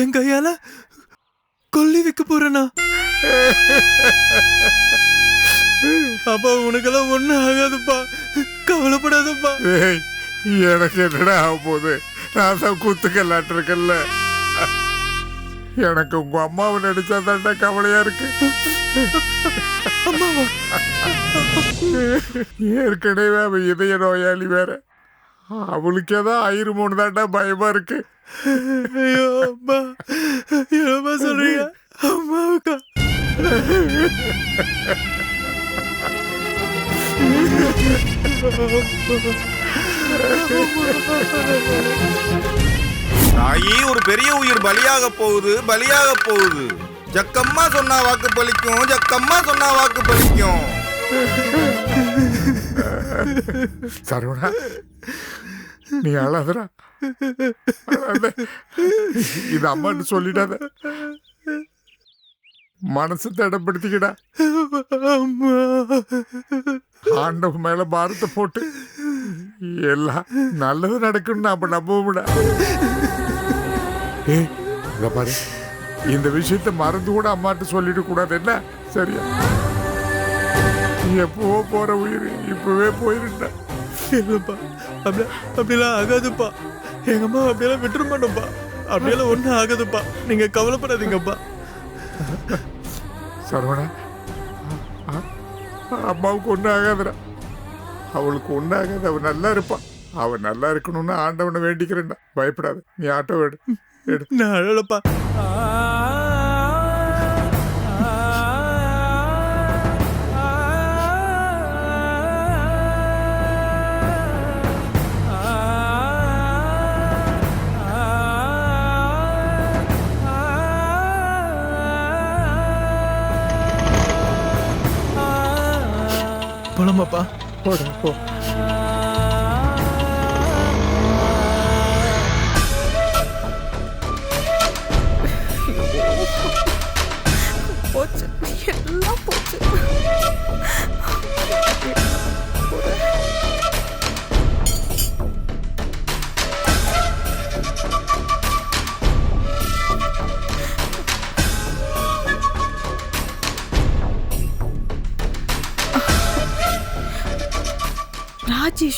என் கையால கொல்லி வைக்க போறேனா? அப்பா உனக்கெல்லாம் ஒண்ணும் ஆகாதுப்பா. கவலைப்படாதப்பா. எனக்கு என்னடா ஆக போகுது? நான் தான் குத்துக்கல்லாட்டு இருக்கேன்ல எனக்கு உங்க அம்மாவை நடிச்சா தாண்டா கவலையா இருக்கு. ஏற்கனவே அவன் இதய நோயாளி வேற. அவளுக்கு ஏதோ ஆயிருமோன்னு தாண்டா பயமா இருக்கு. ஐயோ அம்மா. என்னப்பா சொல்றீங்க? அம்மாவுக்கா. தாயி ஒரு பெரிய உயிர் பலியாக போகுது பலியாக போகுது. ஜக்கம்மா சொன்னா வாக்கு பலிக்கும் ஜக்கம்மா சொன்னா வாக்கு பலிக்கும். சரவணா நீ அழாதடா. அழாத. இது அம்மான்னு சொல்லிடாத. மனசு தடப்படுத்திக்கடா. அம்மா. ஆண்டவன் மேல பாரத்தை போட்டு எல்லாம் நல்லது நடக்கும்னு நாம நம்பவும்டா. இத பாரு. இந்த விஷயத்த மறந்து கூட அம்மாட்ட சொல்லிட கூடாது என்ன? சரியா? எப்பவோ போற உயிர் இப்பவே போயிருந்தா. இல்லப்பா அப்படி அப்படிலாம் ஆகாதுப்பா. எங்க அம்மா அப்படியெல்லாம் விட்டுற மாட்டோம்ப்பா. அப்படியெல்லாம் ஒன்றும் ஆகாதுப்பா. நீங்க கவலைப்படாதீங்கப்பா. சரவணா அம்மாவுக்கு ஒன்றும் ஆகாதுடா. அவளுக்கு ஒன்றும் ஆகாது. அவள் நல்லா இருப்பான் அவள் நல்லா இருக்கணும்னு ஆண்டவனை வேண்டிக்கிறேன்டா. பயப்படாத. நீ ஆட்டோ எடு. நான் அழலப்பா. ஆமாப்பா. போடுங்க போ. போச்சு.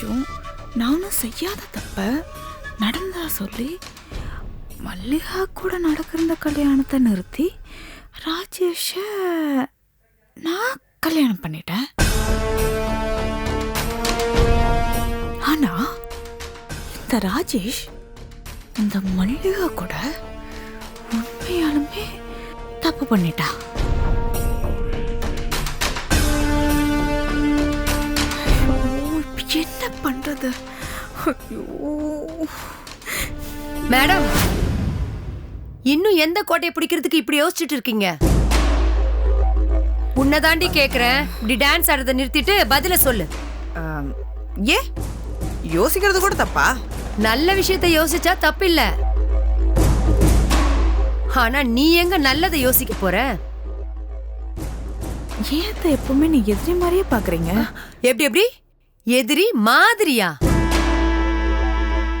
விஷயம் நானும் செய்யாத தப்ப நடந்தா சொல்லி மல்லிகா கூட நடக்கிற கல்யாணத்தை நிறுத்தி ராஜேஷ நான் கல்யாணம் பண்ணிட்டேன். ஆனா இந்த ராஜேஷ் இந்த மல்லிகா கூட உண்மையாலுமே தப்பு பண்ணிட்டா. பண்றது? ஐயோ. மேடம் இன்னும் எந்த கோட்டையை பிடிக்கிறதுக்கு இப்படி யோசிச்சுட்டு இருக்கீங்க? உன்னை தாண்டி கேக்குறேன். இப்படி டான்ஸ் ஆடுறதை நிறுத்திட்டு பதில சொல்லு. ஏ யோசிக்கிறது கூட தப்பா? நல்ல விஷயத்தை யோசிச்சா தப்பில்ல. ஆனா நீ எங்க நல்லதை யோசிக்க போற? ஏன் எப்பவுமே நீ எதிரி மாதிரியே பாக்குறீங்க? எப்படி எப்படி? எதிரி மாதிரியா?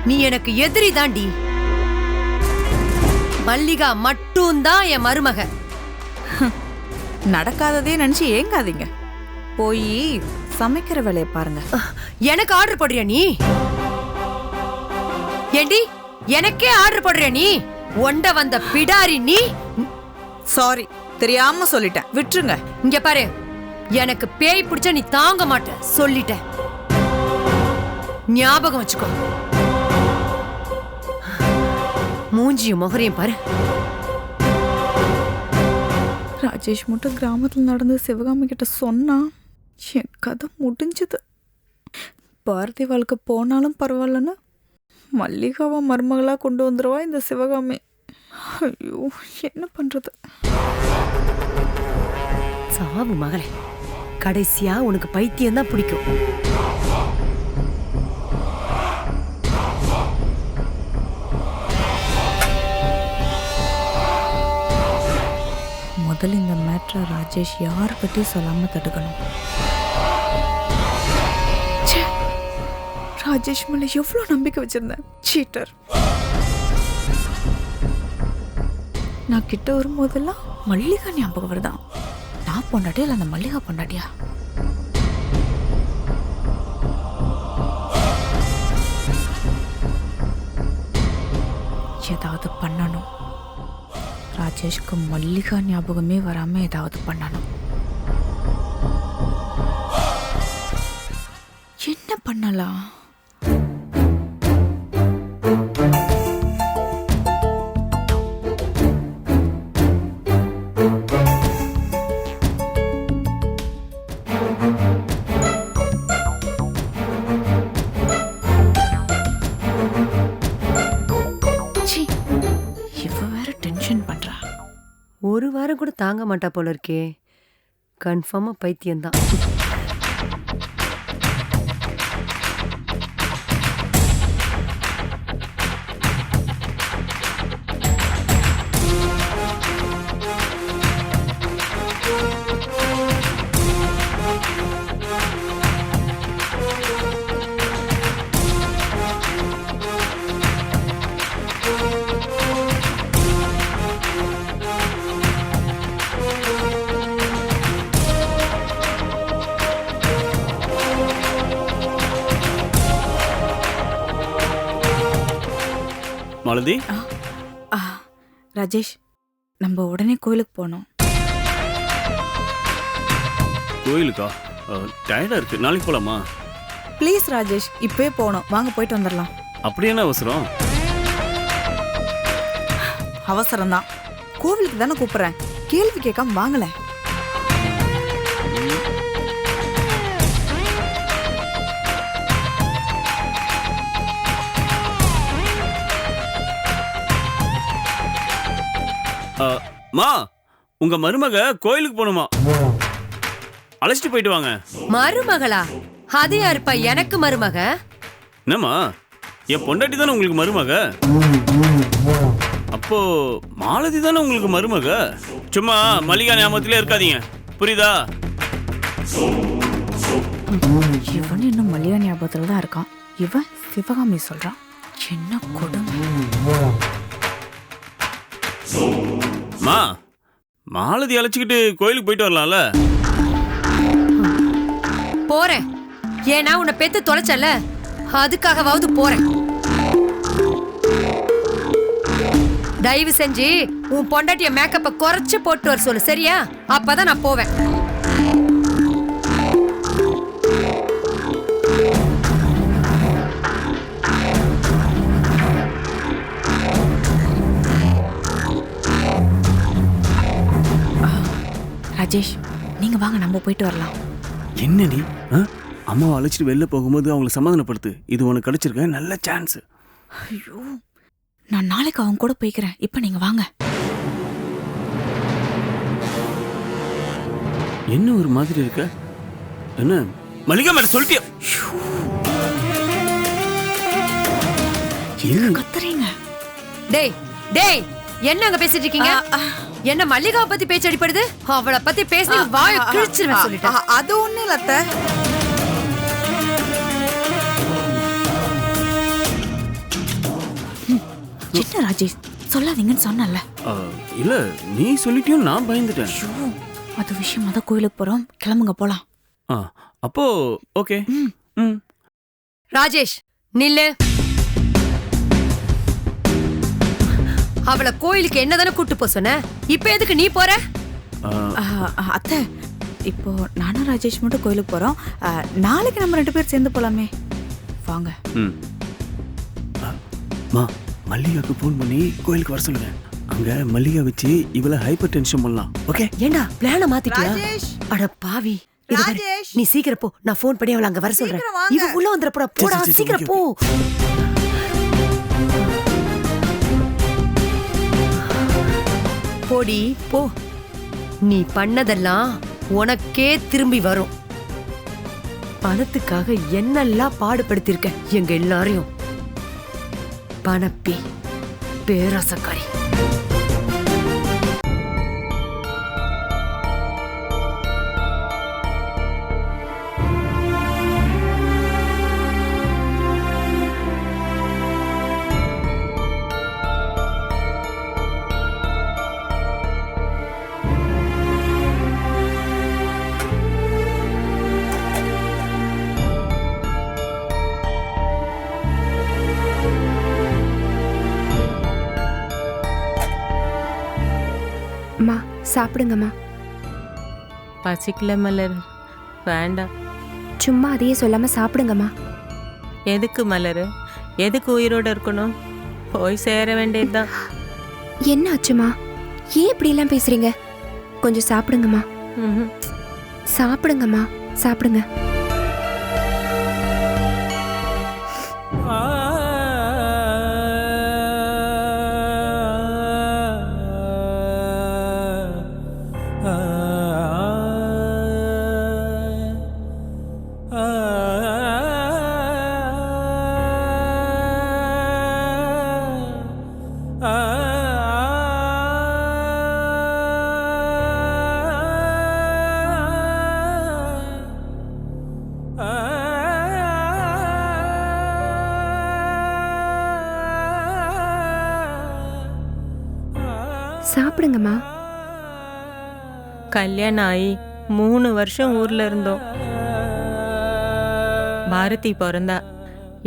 நீ எனக்கு எதிரி தாண்டி. மல்லிகா மட்டும்தான் என் மருமக. நடக்காததே நினைச்சு ஏங்காதீங்க. போய் சமைக்கிற வேலையை பாருங்க. எனக்கு ஆர்டர் போடுறியா நீ? ஏண்டி எனக்கே ஆர்டர் போடுறியா நீ? ஒண்ட வந்த பிடாரி நீ? சாரி தெரியாம சொல்லிட்டேன். விட்டுருங்க. இங்க பாரு எனக்கு பேய் பிடிச்ச நீ தாங்க மாட்ட. சொல்லிட்டேன். ஞாபகம் வச்சுக்கோ. மூஞ்சியும் முகரையும் பாரு. ராஜேஷ் மட்டும் கிராமத்தில் நடந்து சிவகாமி கிட்ட சொன்னா என் கதை முடிஞ்சது. பாரதி வாழ்க்கை போனாலும் பரவாயில்லன்னு மல்லிகாவை மருமகளா கொண்டு வந்துருவா இந்த சிவகாமி. ஐயோ என்ன பண்றது? சாவு மகளே கடைசியா உனக்கு பைத்தியம் தான் பிடிக்கும். முதல்ல இந்த மேட்ரை ராஜேஷ் யார் பற்றி சொல்லாமல் தடுக்கணும்? ராஜேஷ் மேலே எவ்வளோ நம்பிக்கை வச்சிருந்தேன். சீட்டர் நான் கிட்ட வரும்போதெல்லாம் மல்லிகா ஞாபகம் வருதான் நான் பொண்டாட்டியா இல்லை அந்த மல்லிகா பொண்டாட்டியா? ஏதாவது பண்ணணும். ராஜேஷ்க்கு மல்லிகா ஞாபகமே வராம ஏதாவது பண்ணணும். என்ன பண்ணலாம்? வாரம் கூட தாங்க மாட்டா போல இருக்கே. கன்ஃபார்மாக பைத்தியம்தான். மாலதி. ராஜேஷ் நம்ம உடனே கோயிலுக்கு போகணும். கோயிலுக்கா? டயர்டா இருக்கு. நாளைக்கு போலாமா? ப்ளீஸ் ராஜேஷ் இப்பவே போகணும். வாங்க போயிட்டு வந்துடலாம். அப்படி என்ன அவசரம்? அவசரம்தான். கோவிலுக்கு தானே கூப்பிடுறேன். கேள்வி கேட்காம வாங்கல. மா உங்க மருமக கோயிலுக்கு போகணுமா அழைச்சிட்டு போயிட்டு வாங்க. மருமகளா? அது யாருப்பா எனக்கு மருமக? என்னம்மா என் பொண்டாட்டி தானே உங்களுக்கு மருமக? அப்போ மாலதி தானே உங்களுக்கு மருமக? சும்மா மல்லிகா ஞாபகத்திலே இருக்காதீங்க. புரியுதா? இவன் இன்னும் மல்லிகா ஞாபகத்துல தான் இருக்கான்? இவன் சிவகாமி சொல்றான். என்ன கொடுமை? மா மாலதி அழைச்சிக்கிட்டு கோயிலுக்கு போயிட்டு வரலாம்ல. போறேன். ஏன்னா உன்னை பெத்து தொலைச்சல அதுக்காகவாவது போறேன். தயவு செஞ்சு உன் பொண்டாட்டிய மேக்கப்பை குறைச்சு போட்டு வர சொல்லு சரியா? அப்பதான் நான் போவேன். ராஜேஷ் நீங்க வாங்க நம்ம போயிட்டு வரலாம். என்ன நீ ஆ? அம்மாவை அழைச்சிட்டு வெளில போகும்போது அவங்களை சமாதானப்படுத்து. இது உனக்கு கிடைச்சிருக்க? நல்ல சான்ஸ் ஐயோ நான் நாளைக்கு அவங்க கூட போய்க்கிறேன். இப்போ நீங்க வாங்க. என்ன ஒரு மாதிரி இருக்க? என்ன? மல்லிகா மேல சொல்லிட்டியா? கத்துறீங்க. டேய் டேய். என்ன அங்க பேசிட்டு இருக்கீங்க? என்ன மல்லிகாவை பத்தி பேச்சு அடிப்படுது? அவளை பத்தி பேசி வாய கிழிச்சிருவேன் சொல்லிட்டேன். அது ஒண்ணு இல்ல அத்தை. என்ன ராஜேஷ் சொல்லாதீங்கன்னு சொன்னல இல்ல நீ சொல்லிட்டியும் நான் பயந்துட்டேன். அது விஷயமா தான் கோயிலுக்கு போறோம். கிளம்புங்க போலாம். ஆ, அப்போ ஓகே. ம். ம். ராஜேஷ் நில்லு. அவளை கோயிலுக்கு என்னதானே கூட்டு போ சொன்ன? இப்ப எதுக்கு நீ போற? அத்தை இப்போ நானும் ராஜேஷ் மட்டும் கோயிலுக்கு போறோம். நாளைக்கு நம்ம ரெண்டு பேர் சேர்ந்து போலாமே. வாங்க. ம். மல்லிகாக்கு ஃபோன் பண்ணி கோயிலுக்கு வர சொல்லுங்க. அங்க மல்லிகா வச்சு இவளை ஹைப்பர் டென்ஷன் பண்ணலாம். ஓகே ஏண்டா பிளான மாத்திட்டியா? அட பாவி நீ சீக்கிரம் போ நான் ஃபோன் பண்ணி அவளை அங்க வர சொல்றேன். இவ உள்ள வந்துற போடா சீக்கிரம் போ. போடி போ. நீ பண்ணதெல்லாம் உனக்கே திரும்பி வரும். பணத்துக்காக என்னெல்லாம் பாடுபடுத்திருக்க எங்க எல்லாரையும்? பணப்பி பேராசக்காரி. அம்மா சாப்பிடுங்கம்மா. பசிக்கல மலர் வேண்டாம். சும்மா அதையே சொல்லாம சாப்பிடுங்கம்மா. எதுக்கு மலர்? எதுக்கு உயிரோட இருக்கணும்? போய் சேர வேண்டியதுதான். என்ன ஆச்சுமா ஏன் இப்படி எல்லாம் பேசுறீங்க? கொஞ்சம் சாப்பிடுங்கம்மா. சாப்பிடுங்கம்மா. சாப்பிடுங்க. சாப்பிடுங்கம்மா. கல்யாணம் ஆகி மூணு வருஷம் ஊர்ல இருந்தோம். பாரதி பிறந்தா.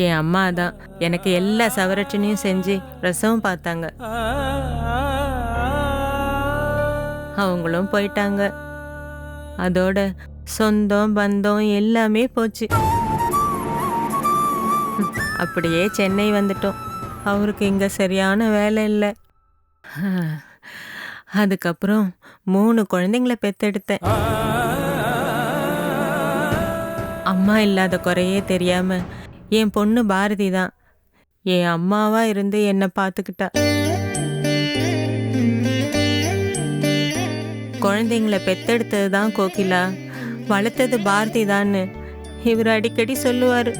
என் அம்மா தான் எனக்கு எல்லா சவரட்சணையும் செஞ்சு பிரசவம் பார்த்தாங்க. அவங்களும் போயிட்டாங்க. அதோட சொந்தம் பந்தம் எல்லாமே போச்சு. அப்படியே சென்னை வந்துட்டோம். அவருக்கு இங்க சரியான வேலை இல்லை. அதுக்கப்புறம் மூணு குழந்தைங்கள பெத்தெடுத்தேன். அம்மா இல்லாத குறையே தெரியாம என் பொண்ணு பாரதி தான். என் அம்மாவா இருந்து என்னை பார்த்துக்கிட்டா குழந்தைங்கள பெத்தெடுத்தது தான் கோகிலா. வளர்த்தது பாரதி தான்னு இவர் அடிக்கடி சொல்லுவார்.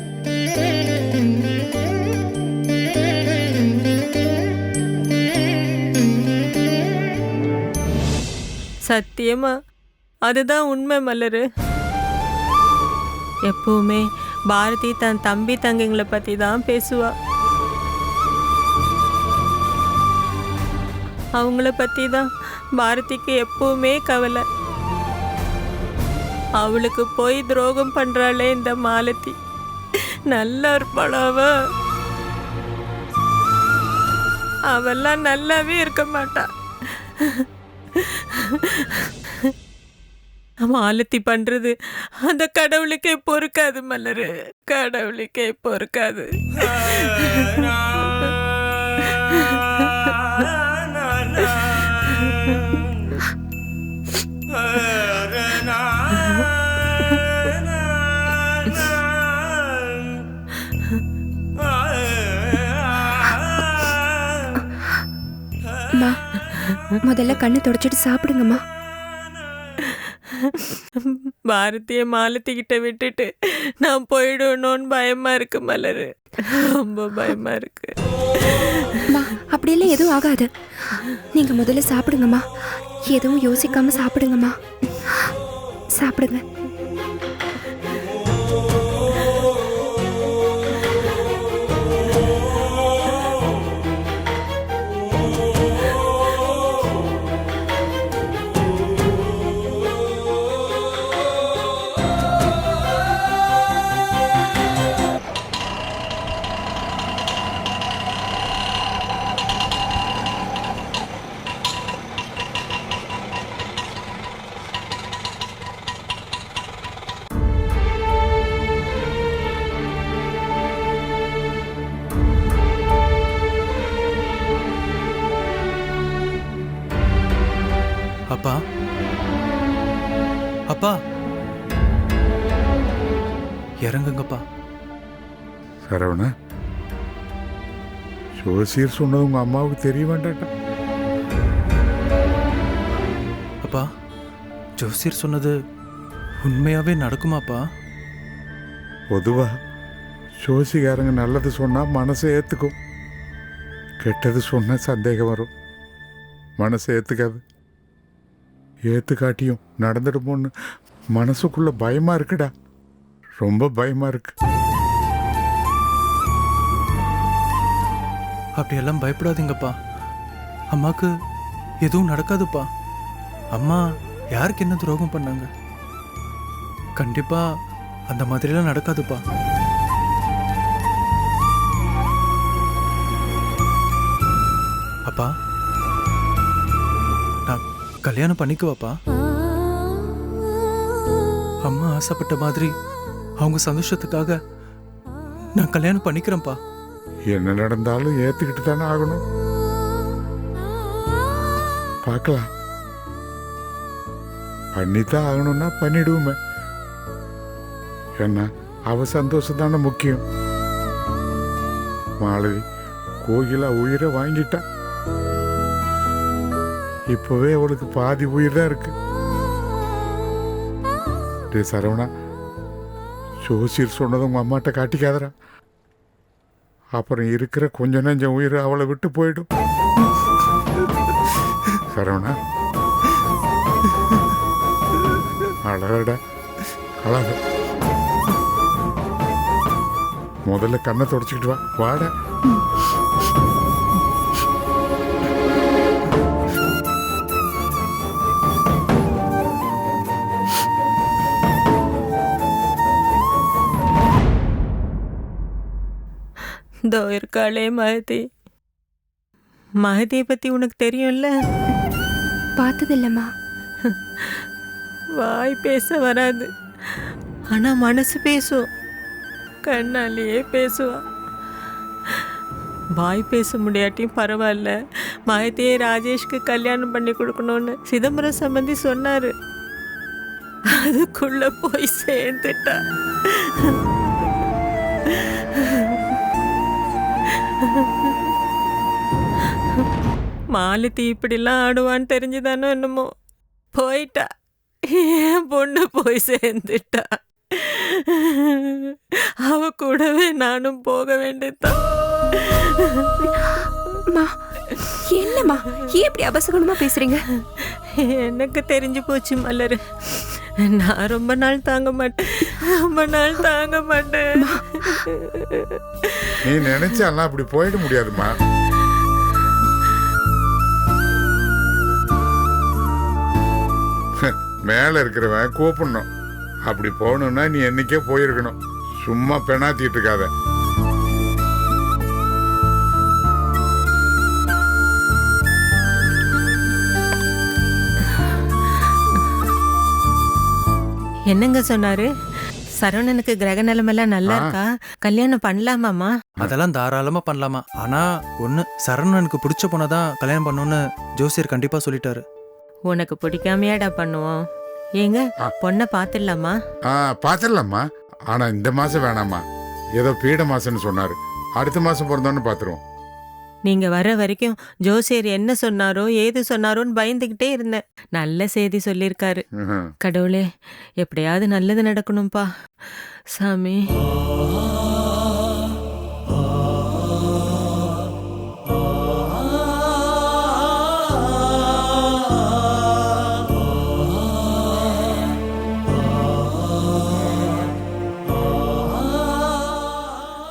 சத்தியமா? அதுதான் உண்மை மலரு எப்பவுமே பாரதி தன் தம்பி தங்கைங்களை பற்றி தான் பேசுவா. அவங்கள பற்றி தான் பாரதிக்கு எப்பவுமே கவலை. அவளுக்கு போய் துரோகம் பண்றாளே இந்த மாலதி. நல்லா இருப்பாளாவ அவெல்லாம் நல்லாவே இருக்க மாட்டா. மாலத்தி பண்றது. அந்த கடவுளுக்கே பொறுக்காது மலரு கடவுளுக்கே பொறுக்காது. முதல்ல கண்ணை தொடச்சிட்டு சாப்பிடுங்கம்மா. பாரதிய மாலத்தி கிட்ட விட்டுட்டு நான் போயிடணும்னு பயமா இருக்கு மலரு. ரொம்ப பயமா இருக்கு. அப்படியெல்லாம் எதுவும் ஆகாது. நீங்க முதல்ல சாப்பிடுங்கம்மா. எதுவும் யோசிக்காம சாப்பிடுங்கம்மா. சாப்பிடுங்க. அப்பா. அப்பா. இறங்குங்கப்பா. சரவணா. ஜோசியர் சொன்னது உங்க அம்மாவுக்கு தெரிய வேண்டாட்டா அப்பா ஜோசியர் சொன்னது உண்மையாவே நடக்குமாப்பா? பொதுவா ஜோசிகாரங்க நல்லது சொன்னா மனசை ஏத்துக்கும். கெட்டது சொன்னா சந்தேகம் வரும். மனசை ஏத்துக்காது. ஏத்துக்காட்டியும் நடந்துடுமோன்னு மனசுக்குள்ள பயமா இருக்குடா. ரொம்ப பயமா இருக்கு. அப்படியெல்லாம் பயப்படாதீங்கப்பா. அம்மாக்கு எதுவும் நடக்காதுப்பா. அம்மா யாருக்கு என்ன துரோகம் பண்ணாங்க? கண்டிப்பா அந்த மாதிரிலாம் நடக்காதுப்பா. அப்பா. கல்யாணம் பண்ணிக்குவாப்பா? அம்மா ஆசைப்பட்ட மாதிரி அவங்க சந்தோஷத்துக்காக நான் கல்யாணம் பண்ணிக்கிறேன்ப்பா. என்ன நடந்தாலும் ஏத்துக்கிட்டு தானே ஆகணும். பார்க்கலாம். பண்ணித்தான் ஆகணும்னா பண்ணிடுவோமே. என்ன அவ சந்தோஷம் தானே முக்கியம். மாலதி கோகிலா உயிரை வாங்கிட்டா. இப்போவே அவளுக்கு பாதி உயிர் தான் இருக்கு. டே சரவணா ஜோசியர் சொன்னது உங்கள் அம்மாட்ட காட்டிக்காதரா அப்புறம் இருக்கிற கொஞ்ச நஞ்சம் உயிர் அவளை விட்டு போயிடும். சரவணா அழகடா அழக. முதல்ல கண்ணை தொடச்சிக்கிட்டு வா. வாடா. இதோ இருக்காளே மகதி. மகதியை பத்தி உனக்கு தெரியும்ல? பார்த்ததில்லம்மா. வாய் பேச வராது. ஆனா மனசு பேசும். கண்ணாலேயே பேசுவா. வாய் பேச முடியாட்டியும் பரவாயில்ல. மகதியை ராஜேஷ்க்கு கல்யாணம் பண்ணி கொடுக்கணும்னு சிதம்பரம் சம்பந்தி சொன்னாரு. அதுக்குள்ள போய் சேர்ந்துட்டா. மாலதி இப்படிலாம் ஆடுவான்னு தெரிஞ்சுதானோ என்னமோ போயிட்டா என் பொண்ணு போய் சேர்ந்துட்டா அவ கூடவே நானும் போக வேண்டியதுதான் அம்மா என்னம்மா ஏன் இப்படி அபசகுணமா பேசுறீங்க எனக்கு தெரிஞ்சு போச்சு மலர் நான் ரொம்ப நாள் தாங்க மாட்டேன். ரொம்ப நாள் தாங்க மாட்டேன். நீ நினைச்சாலாம் அப்படி போயிட முடியாதும்மா. மேல இருக்கிறவன் கூப்பிடணும். அப்படி போகணும்னா நீ என்னைக்கே போயிருக்கணும். சும்மா பெணாத்திட்டு இருக்காத. என்னங்க சொன்னாரு? சரவணனுக்கு கிரக நிலைமெல்லாம் நல்லா. இருக்கா? கல்யாணம் பண்ணலாமாமா அதெல்லாம் தாராளமா பண்ணலாமா. ஆனா ஒண்ணு சரவணனுக்கு பிடிச்ச பொண்ணை தான் கல்யாணம் பண்ணணும்னு ஜோசியர் கண்டிப்பா சொல்லிட்டாரு. உனக்கு பிடிக்காமையாடா பண்ணுவோம். ஏங்க. பொண்ணை பார்த்துடலாமா? ஆ பாத்திரலாம்மா ஆனா இந்த மாசம் வேணாம்மா. ஏதோ பீட மாசம்னு சொன்னாரு. அடுத்த மாசம் பிறந்தோன்னு பாத்துருவோம் நீங்க வர வரைக்கும் ஜோசியர் என்ன சொன்னாரோ ஏது சொன்னாரோன்னு பயந்துகிட்டே இருந்தேன். நல்ல செய்தி சொல்லியிருக்காரு. கடவுளே எப்படியாவது நல்லது நடக்கணும்ப்பா சாமி.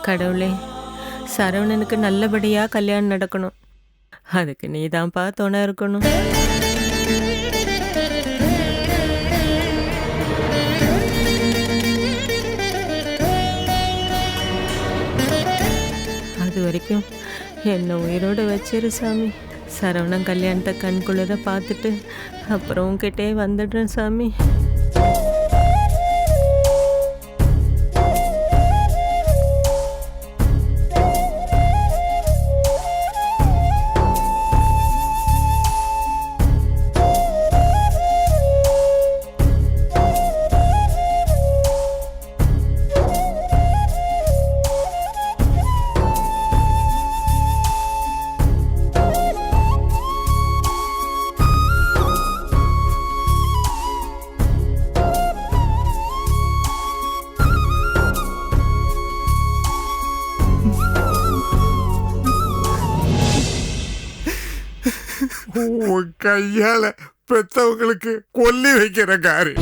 கடவுளே சரவணனுக்கு நல்லபடியா கல்யாணம் நடக்கணும். அதுக்கு நீதான்ப்பா துணை இருக்கணும். அது வரைக்கும் என்னை உயிரோடு வச்சிரு சாமி. சரவணன் கல்யாணத்தை கண்குளிர பார்த்துட்டு அப்புறம் உன்கிட்டே வந்துடுறேன் சாமி. கையால பெத்தவங்களுக்கு கொல்லி வைக்கிற காரு.